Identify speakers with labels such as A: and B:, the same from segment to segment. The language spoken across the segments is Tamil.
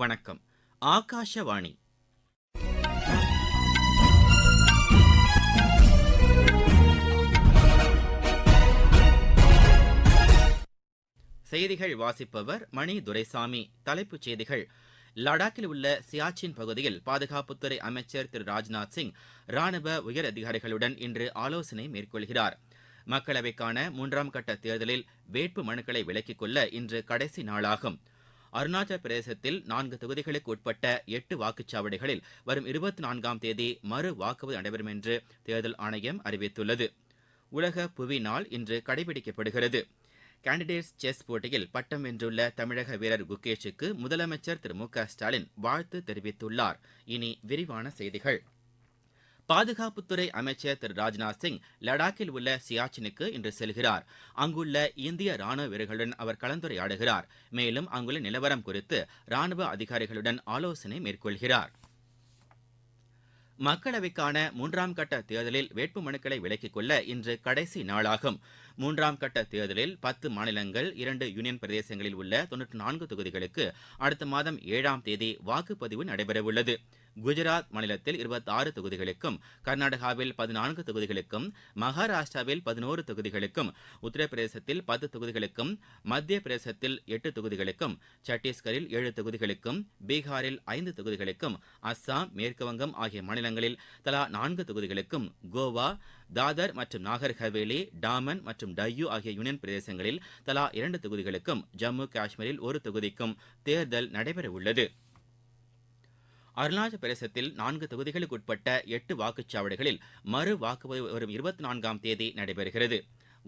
A: வணக்கம் ஆகாஷவாணி செய்திகள் வாசிப்பவர் மணி துரைசாமி தலைப்புச் செய்திகள் லடாக்கில் உள்ள சியாச்சின் பகுதியில் பாதுகாப்புத்துறை அமைச்சர் திரு ராஜ்நாத் சிங் ராணுவ உயர் அதிகாரிகளுடன் இன்று ஆலோசனை மேற்கொள்கிறார் மக்களவைக்கான மூன்றாம் கட்ட தேர்தலில் வேட்பு மனுக்களை விலக்கிக் கொள்ள இன்று கடைசி நாளாகும் அருணாச்சலப் பிரதேசத்தில் நான்கு தொகுதிகளுக்கு உட்பட்ட எட்டு வாக்குச்சாவடிகளில் வரும் இருபத்தி நான்காம் தேதி மறு வாக்குப்பதிவு நடைபெறும் என்று தேர்தல் ஆணையம் அறிவித்துள்ளது உலக புவி நாள் இன்று கடைபிடிக்கப்படுகிறது கேண்டிடேட்ஸ் செஸ் போட்டியில் பட்டம் வென்றுள்ள தமிழக வீரர் குகேஷுக்கு முதலமைச்சர் திரு மு க ஸ்டாலின் வாழ்த்து தெரிவித்துள்ளார் இனி விரிவான செய்திகள் பாதுகாப்புத்துறை அமைச்சர் திரு ராஜ்நாத் சிங் லடாக்கில் உள்ள சியாச்சினுக்கு இன்று செல்கிறார் அங்குள்ள இந்திய ராணுவ வீரர்களுடன் அவர் கலந்துரையாடுகிறார் மேலும் அங்குள்ள நிலவரம் குறித்து ராணுவ அதிகாரிகளுடன் ஆலோசனை மேற்கொள்கிறார் மக்களவைக்கான மூன்றாம் கட்ட தேர்தலில் வேட்பு மனுக்களை விலக்கிக் கொள்ள இன்று கடைசி நாளாகும் மூன்றாம் கட்ட தேர்தலில் பத்து மாநிலங்கள் இரண்டு யூனியன் பிரதேசங்களில் உள்ள தொன்னூற்று நான்கு தொகுதிகளுக்கு அடுத்த மாதம் ஏழாம் தேதி வாக்குப்பதிவு நடைபெறவுள்ளது உள்ளது குஜராத் மாநிலத்தில் இருபத்தாறு தொகுதிகளுக்கும் கர்நாடகாவில் பதினான்கு தொகுதிகளுக்கும் மகாராஷ்டிராவில் பதினோரு தொகுதிகளுக்கும் உத்தரப்பிரதேசத்தில் பத்து தொகுதிகளுக்கும் மத்திய பிரதேசத்தில் எட்டு தொகுதிகளுக்கும் சத்தீஸ்கரில் ஏழு தொகுதிகளுக்கும் பீகாரில் ஐந்து தொகுதிகளுக்கும் அஸ்ஸாம் மேற்குவங்கம் ஆகிய மாநிலங்களில் தலா நான்கு தொகுதிகளுக்கும் கோவா தாதர் மற்றும் நாகர் ஹவேலி டாமன் மற்றும் டையூ ஆகிய யூனியன் பிரதேசங்களில் தலா இரண்டு தொகுதிகளுக்கும் ஜம்மு காஷ்மீரில் ஒரு தொகுதிக்கும் தேர்தல் நடைபெறவுள்ளது அருணாச்சல பிரதேசத்தில் நான்கு தொகுதிகளுக்கு உட்பட்ட எட்டு வாக்குச்சாவடிகளில் மறு வாக்குப்பதிவு வரும் இருபத்தி நான்காம் தேதி நடைபெறுகிறது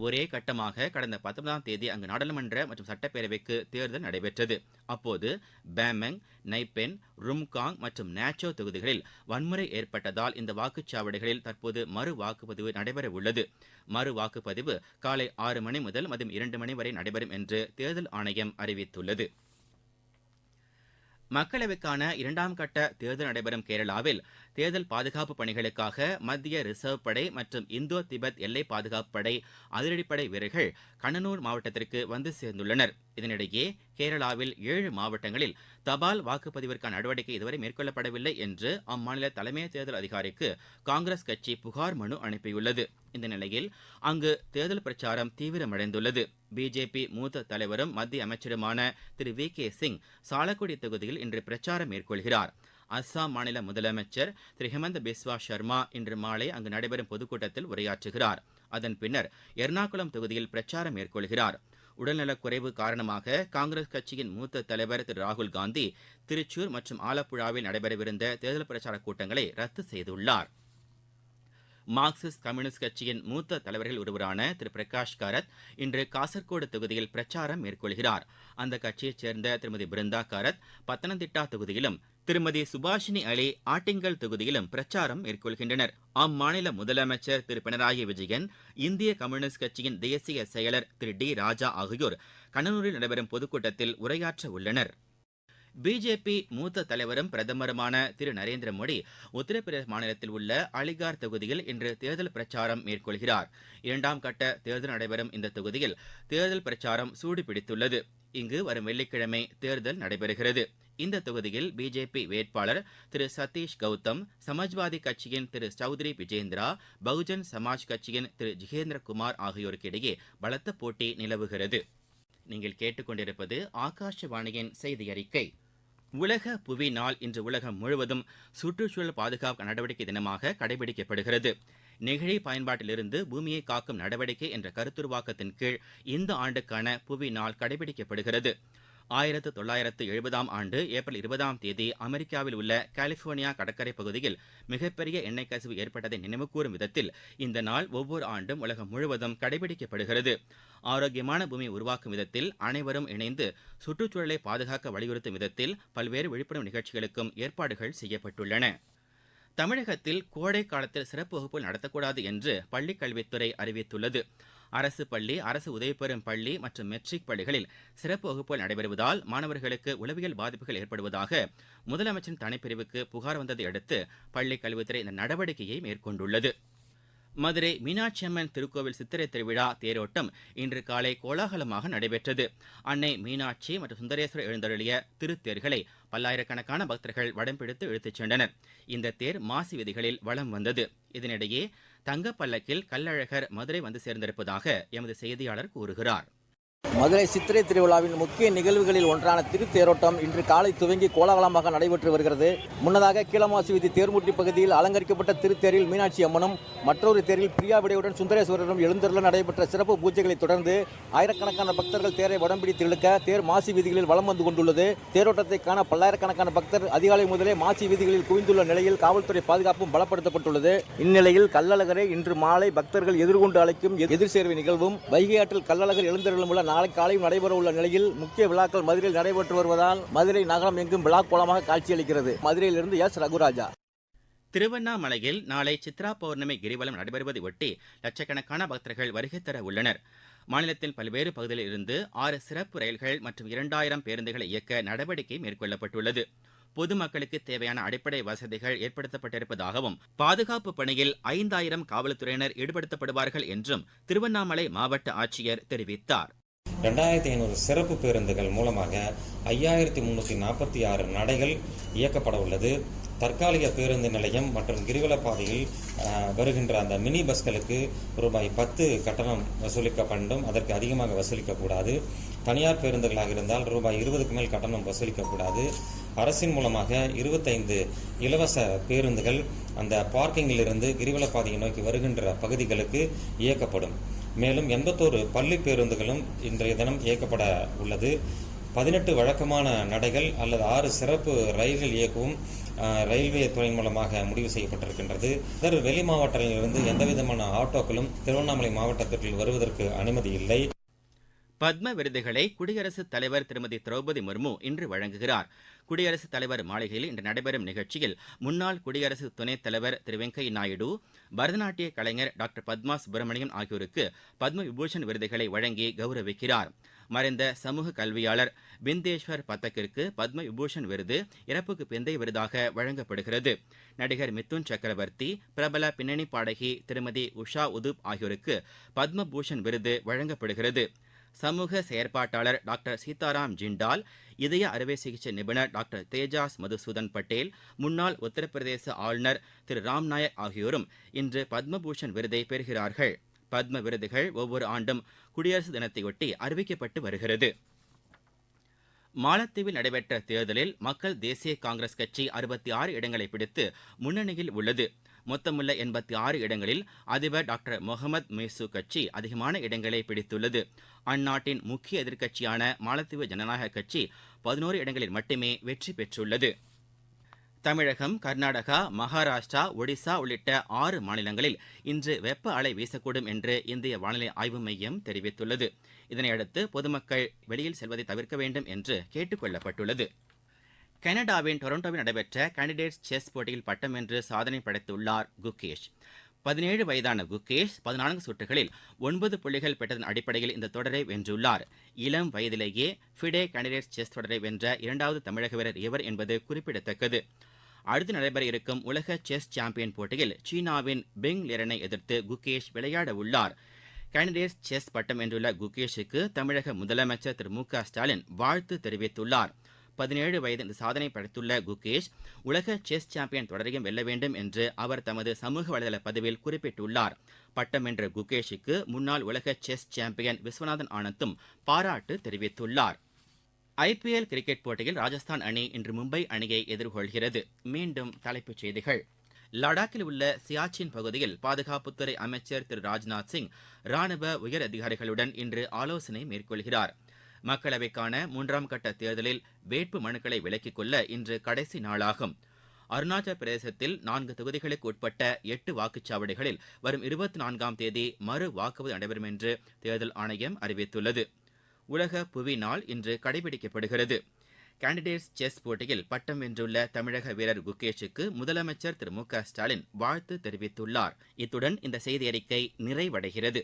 A: ஒரே கட்டமாக கடந்த பத்தொன்பதாம் தேதி அங்கு நாடாளுமன்ற மற்றும் சட்டப்பேரவைக்கு தேர்தல் நடைபெற்றது அப்போது பேமெங் நைபென் ரும்காங் மற்றும் நேச்சோ தொகுதிகளில் வன்முறை ஏற்பட்டதால் இந்த வாக்குச்சாவடிகளில் தற்போது மறு வாக்குப்பதிவு நடைபெற உள்ளது மறு வாக்குப்பதிவு காலை ஆறு மணி முதல் மதியம் இரண்டு மணி வரை நடைபெறும் என்று தேர்தல் ஆணையம் அறிவித்துள்ளது மக்களவைக்கான இரண்டாம் கட்ட தேர்தல் நடைபெறும் கேரளாவில் தேர்தல் பாதுகாப்பு பணிகளுக்காக மத்திய ரிசர்வ் படை மற்றும் இந்தோ திபெத் எல்லை பாதுகாப்பு படை அதிரடிப்படை வீரர்கள் கண்ணனூர் மாவட்டத்திற்கு வந்து சேர்ந்துள்ளனர் இதனிடையே கேரளாவில் ஏழு மாவட்டங்களில் தபால் வாக்குப்பதிவிற்கான நடவடிக்கை இதுவரை மேற்கொள்ளப்படவில்லை என்று அம்மாநில தலைமை தேர்தல் அதிகாரிக்கு காங்கிரஸ் கட்சி புகார் மனு அனுப்பியுள்ளது இந்த நிலையில் அங்கு தேர்தல் பிரச்சாரம் தீவிரமடைந்துள்ளது பிஜேபி மூத்த தலைவரும் மத்திய அமைச்சருமான திரு வி கே சிங் சாலக்குடி தொகுதியில் இன்று பிரச்சாரம் மேற்கொள்கிறார் அஸ்ஸாம் மாநில முதலமைச்சர் திரு ஹிமந்த பிஸ்வா சர்மா இன்று மாலை அங்கு நடைபெறும் பொதுக்கூட்டத்தில் உரையாற்றுகிறார் அதன் பின்னர் எர்ணாகுளம் தொகுதியில் பிரச்சாரம் மேற்கொள்கிறார் உடல்நலக்குறைவு காரணமாக காங்கிரஸ் கட்சியின் மூத்த தலைவர் திரு ராகுல்காந்தி திருச்சூர் மற்றும் ஆலப்புழாவில் நடைபெறவிருந்த தேர்தல் பிரச்சார கூட்டங்களை ரத்து செய்துள்ளார் மார்க்சிஸ்ட் கம்யூனிஸ்ட் கட்சியின் மூத்த தலைவர்கள் ஒருவரான திரு பிரகாஷ் காரத் இன்று காசர்கோடு தொகுதியில் பிரச்சாரம் மேற்கொள்கிறார் அந்த கட்சியைச் சேர்ந்த திருமதி பிருந்தா காரத் பத்தனந்திட்டா தொகுதியிலும் திருமதி சுபாஷினி அலி ஆட்டிங்கல் தொகுதியிலும் பிரச்சாரம் மேற்கொள்கின்றனர் அம்மாநில முதலமைச்சர் திரு பினராயி விஜயன் இந்திய கம்யூனிஸ்ட் கட்சியின் தேசிய செயலர் திரு டி ராஜா ஆகியோர் கண்ணனூரில் நடைபெறும் பொதுக்கூட்டத்தில் உரையாற்ற உள்ளனர் பிஜேபி மூத்த தலைவரும் பிரதமருமான திரு நரேந்திர மோடி உத்தரப்பிரதேச மாநிலத்தில் உள்ள அலிகார் தொகுதியில் இன்று தேர்தல் பிரச்சாரம் மேற்கொள்கிறார் இரண்டாம் கட்ட தேர்தல் நடைபெறும் இந்த தொகுதியில் தேர்தல் பிரச்சாரம் சூடுபிடித்துள்ளது இங்கு வரும் வெள்ளிக்கிழமை தேர்தல் நடைபெறுகிறது இந்த தொகுதியில் பிஜேபி வேட்பாளர் திரு சதீஷ் கௌதம் சமாஜ்வாதி கட்சியின் திரு சௌத்ரி விஜேந்திரா பகுஜன் சமாஜ் கட்சியின் திரு குமார் ஆகியோருக்கு இடையே பலத்த போட்டி நிலவுகிறது நீங்கள் கேட்டுக்கொண்டிருப்பது ஆகாஷவாணியின் செய்தி அறிக்கை உலக புவி நாள் இன்று உலகம் முழுவதும் சுற்றுச்சூழல் பாதுகாப்பு நடவடிக்கை தினமாக கடைபிடிக்கப்படுகிறது நெகிழி பயன்பாட்டிலிருந்து பூமியை காக்கும் நடவடிக்கை என்ற கருத்துருவாக்கத்தின் கீழ் இந்த ஆண்டுக்கான புவி நாள் கடைபிடிக்கப்படுகிறது ஆயிரத்து தொள்ளாயிரத்து எழுபதாம் ஆண்டு ஏப்ரல் இருபதாம் தேதி அமெரிக்காவில் உள்ள கலிபோர்னியா கடற்கரை பகுதியில் மிகப்பெரிய எண்ணெய் கசிவு ஏற்பட்டதை நினைவுகூறும் விதத்தில் இந்த நாள் ஒவ்வொரு ஆண்டும் உலகம் முழுவதும் கடைபிடிக்கப்படுகிறது ஆரோக்கியமான பூமியை உருவாக்கும் விதத்தில் அனைவரும் இணைந்து சுற்றுச்சூழலை பாதுகாக்க வலியுறுத்தும் விதத்தில் பல்வேறு விழிப்புணர்வு நிகழ்ச்சிகளுக்கும் ஏற்பாடுகள் செய்யப்பட்டுள்ளன தமிழகத்தில் கோடை காலத்தில் சிறப்பு வகுப்புகள் நடத்தக்கூடாது என்று பள்ளிக் கல்வித்துறை அறிவித்துள்ளது அரசு பள்ளி அரசு உதவி பெறும் பள்ளி மற்றும் மெட்ரிக் பள்ளிகளில் சிறப்பு வகுப்புகள் நடைபெறுவதால் மாணவர்களுக்கு உளவியல் பாதிப்புகள் ஏற்படுவதாக முதலமைச்சரின் தனிப்பிரிவுக்கு புகார் வந்ததை அடுத்து பள்ளிக் கல்வித்துறை இந்த நடவடிக்கையை மேற்கொண்டுள்ளது மதுரை மீனாட்சி அம்மன் திருக்கோவில் சித்திரை திருவிழா தேரோட்டம் இன்று காலை கோலாகலமாக நடைபெற்றது அன்னை மீனாட்சி மற்றும் சுந்தரேஸ்வரர் எழுந்தருளிய திருத்தேர்களை பல்லாயிரக்கணக்கான பக்தர்கள் வடம் பிடித்து இழுத்துச் சென்றனர் இந்த தேர் மாசி விதிகளில் வளம் வந்தது இதனிடையே தங்கப்பல்லக்கில் கல்லழகர் மதுரை வந்து சேர்ந்திருப்பதாக எமது செய்தியாளர் கூறுகிறாா்
B: மதுரை சித்திரை திருவிழாவின் முக்கிய நிகழ்வுகளில் ஒன்றான திருத்தேரோட்டம் இன்று காலை துவங்கி கோலாகலமாக நடைபெற்று வருகிறது முன்னதாக கீழமாசி விதி தேர்முட்டி பகுதியில் அலங்கரிக்கப்பட்ட திருத்தேரில் மீனாட்சி அம்மனும் மற்றொரு தேரில் பிரியா விடையுடன் சுந்தரேஸ்வரரும் எழுந்தருள நடைபெற்ற சிறப்பு பூஜைகளை தொடர்ந்து ஆயிரக்கணக்கான பக்தர்கள் தேரை வடம்பிடித்து இழுக்க தேர் மாசி வீதிகளில் வலம் வந்து கொண்டுள்ளது தேரோட்டத்தை காண பல்லாயிரக்கணக்கான பக்தர் அதிகாலை முதலே மாசி வீதிகளில் குவிந்துள்ள நிலையில் காவல்துறை பாதுகாப்பும் பலப்படுத்தப்பட்டுள்ளது இந்நிலையில் கள்ளழகரை இன்று மாலை பக்தர்கள் எதிர்கொண்டு அழைக்கும் எதிர் சேர்வை நிகழ்வும் வைகை ஆற்றில் கள்ளழகர் எழுந்தருளும் உள்ள நாளை காலையும் நடைபெற உள்ள நிலையில் முக்கிய விழாக்கள் மதுரையில் நடைபெற்று வருவதால் மதுரை நகரம் எங்கும் விழா கோலமாக காட்சியளிக்கிறது மதுரையிலிருந்து எஸ் ரகுராஜா
A: திருவண்ணாமலையில் நாளை சித்ரா பௌர்ணமி கிரிவலம் நடைபெறுவதை ஒட்டி லட்சக்கணக்கான பக்தர்கள் வருகை தர உள்ளனர் மாநிலத்தின் பல்வேறு பகுதிகளில் இருந்து ஆறு சிறப்பு ரயில்கள் மற்றும் இரண்டாயிரம் பேருந்துகளை இயக்க நடவடிக்கை மேற்கொள்ளப்பட்டுள்ளது பொதுமக்களுக்கு தேவையான அடிப்படை வசதிகள் ஏற்படுத்தப்பட்டிருப்பதாகவும் பாதுகாப்பு பணியில் ஐந்தாயிரம் காவல்துறையினர் ஈடுபடுத்தப்படுவார்கள் என்றும் திருவண்ணாமலை மாவட்ட ஆட்சியர் தெரிவித்தார்
C: ரெண்டாயிரத்தி ஐநூறு சிறப்பு பேருந்துகள் மூலமாக ஐயாயிரத்தி முந்நூற்றி நாற்பத்தி ஆறு நடைகள் இயக்கப்பட உள்ளது தற்காலிக பேருந்து நிலையம் மற்றும் கிரிவல பாதையில் வருகின்ற அந்த மினி பஸ்களுக்கு ரூபாய் பத்து கட்டணம் வசூலிக்க வேண்டும் அதற்கு அதிகமாக வசூலிக்கக்கூடாது தனியார் பேருந்துகளாக இருந்தால் ரூபாய் இருபதுக்கு மேல் கட்டணம் வசூலிக்கக்கூடாது அரசின் மூலமாக இருபத்தைந்து இலவச பேருந்துகள் அந்த பார்க்கிங்கிலிருந்து கிரிவல பாதையை நோக்கி வருகின்ற பகுதிகளுக்கு இயக்கப்படும் மேலும் எண்பத்தோரு பள்ளி பேருந்துகளும் இன்றைய தினம் இயக்கப்பட உள்ளது பதினெட்டு வழக்கமான நடைகள் அல்லது ஆறு சிறப்பு ரயில்கள் இயக்கவும் ரயில்வே துறை மூலமாக முடிவு செய்யப்பட்டிருக்கின்றது இதர் வெளி மாவட்டங்களிலிருந்து எந்தவிதமான ஆட்டோக்களும் திருவண்ணாமலை மாவட்டத்திற்குள் வருவதற்கு அனுமதி இல்லை
A: பத்ம விருதுகளை குடியரசுத் தலைவர் திருமதி திரௌபதி முர்மு இன்று வழங்குகிறார் குடியரசுத் தலைவர் மாளிகையில் இன்று நடைபெறும் நிகழ்ச்சியில் முன்னாள் குடியரசு துணைத் தலைவர் திரு வெங்கையா நாயுடு பரதநாட்டிய கலைஞர் டாக்டர் பத்மா சுப்பிரமணியன் ஆகியோருக்கு பத்ம விபூஷன் விருதுகளை வழங்கி கௌரவிக்கிறார் மறைந்த சமூக கல்வியாளர் பிந்தேஸ்வர் பத்தக்கிற்கு பத்ம விபூஷன் விருது இறப்புக்கு பிந்தைய விருதாக வழங்கப்படுகிறது நடிகர் மித்துன் சக்கரவர்த்தி பிரபல பின்னணி பாடகி திருமதி உஷா உதுப் ஆகியோருக்கு பத்ம பூஷன் விருது வழங்கப்படுகிறது சமூக செயற்பாட்டாளர் டாக்டர் சீதாராம் ஜிண்டால் இதய அறுவை சிகிச்சை நிபுணர் டாக்டர் தேஜாஸ் மதுசூதன் பட்டேல் முன்னாள் உத்தரப்பிரதேச ஆளுநர் திரு ராம்நாயக் ஆகியோரும் இன்று பத்மபூஷன் விருதை பெறுகிறார்கள் பத்ம விருதுகள் ஒவ்வொரு ஆண்டும் குடியரசு தினத்தையொட்டி அறிவிக்கப்பட்டு வருகிறது மாலத்தீவில் நடைபெற்ற தேர்தலில் மக்கள் தேசிய காங்கிரஸ் கட்சி அறுபத்தி ஆறு இடங்களை பிடித்து முன்னணியில் உள்ளது மொத்தமுள்ள எண்பத்தி ஆறு இடங்களில் அதிபர் டாக்டர் முகமது மேசு கட்சி அதிகமான இடங்களை பிடித்துள்ளது அந்நாட்டின் முக்கிய எதிர்க்கட்சியான மாலத்தீவு ஜனநாயக கட்சி பதினோரு இடங்களில் மட்டுமே வெற்றி பெற்றுள்ளது தமிழகம் கர்நாடகா மகாராஷ்டிரா ஒடிசா உள்ளிட்ட ஆறு மாநிலங்களில் இன்று வெப்ப அலை வீசக்கூடும் என்று இந்திய வானிலை ஆய்வு மையம் தெரிவித்துள்ளது இதனையடுத்து பொதுமக்கள் வெளியில் செல்வதை தவிர்க்க வேண்டும் என்று கேட்டுக் கொள்ளப்பட்டுள்ளது கனடாவின் டொரண்டோவில் நடைபெற்ற கேண்டிடேட்ஸ் செஸ் போட்டியில் பட்டம் வென்று சாதனை படைத்துள்ளார் குகேஷ் பதினேழு வயதான குகேஷ் பதினான்கு சுற்றுகளில் ஒன்பது புள்ளிகள் பெற்றதன் அடிப்படையில் இந்த தொடரை வென்றுள்ளார் இளம் வயதிலேயே ஃபிடே கேண்டிடேட்ஸ் செஸ் தொடரை வென்ற இரண்டாவது தமிழக வீரர் இவர் என்பது குறிப்பிடத்தக்கது அடுத்து நடைபெற இருக்கும் உலக செஸ் சாம்பியன் போட்டியில் சீனாவின் பிங் லிரனை எதிர்த்து குகேஷ் விளையாட உள்ளார் கேண்டிடேட்ஸ் செஸ் பட்டம் வென்றுள்ள குகேஷுக்கு தமிழக முதலமைச்சர் திரு மு க ஸ்டாலின் வாழ்த்து தெரிவித்துள்ளாா் பதினேழு வயதில் இந்த சாதனை படைத்துள்ள குகேஷ் உலக செஸ் சாம்பியன் தொடரையும் வெல்ல வேண்டும் என்று அவர் தமது சமூக வலைதள பதிவில் குறிப்பிட்டுள்ளார் பட்டம் என்ற குகேஷுக்கு முன்னாள் உலக செஸ் சாம்பியன் விஸ்வநாதன் ஆனந்தும் பாராட்டு தெரிவித்துள்ளார் ஐபிஎல் கிரிக்கெட் போட்டியில் ராஜஸ்தான் அணி இன்று மும்பை அணியை எதிர்கொள்கிறது மீண்டும் தலைப்புச் செய்திகள் லடாக்கில் உள்ள சியாச்சின் பகுதியில் பாதுகாப்புத்துறை அமைச்சர் திரு ராஜ்நாத் சிங் ராணுவ உயர் அதிகாரிகளுடன் இன்று ஆலோசனை மேற்கொள்கிறாா் மக்களவைக்கான மூன்றாம் கட்ட தேர்தலில் வேட்பு மனுக்களை விலக்கிக் கொள்ள இன்று கடைசி நாளாகும் அருணாச்சல பிரதேசத்தில் நான்கு தொகுதிகளுக்கு உட்பட்ட எட்டு வாக்குச்சாவடிகளில் வரும் இருபத்தி நான்காம் தேதி மறு வாக்குப்பதிவு நடைபெறும் என்று தேர்தல் ஆணையம் அறிவித்துள்ளது உலக புவி நாள் இன்று கடைபிடிக்கப்படுகிறது கேண்டிடேட்ஸ் செஸ் போட்டியில் பட்டம் வென்றுள்ள தமிழக வீரர் குகேஷுக்கு முதலமைச்சர் திரு மு க ஸ்டாலின் வாழ்த்து தெரிவித்துள்ளார் இத்துடன் இந்த செய்தி அறிக்கை நிறைவடைகிறது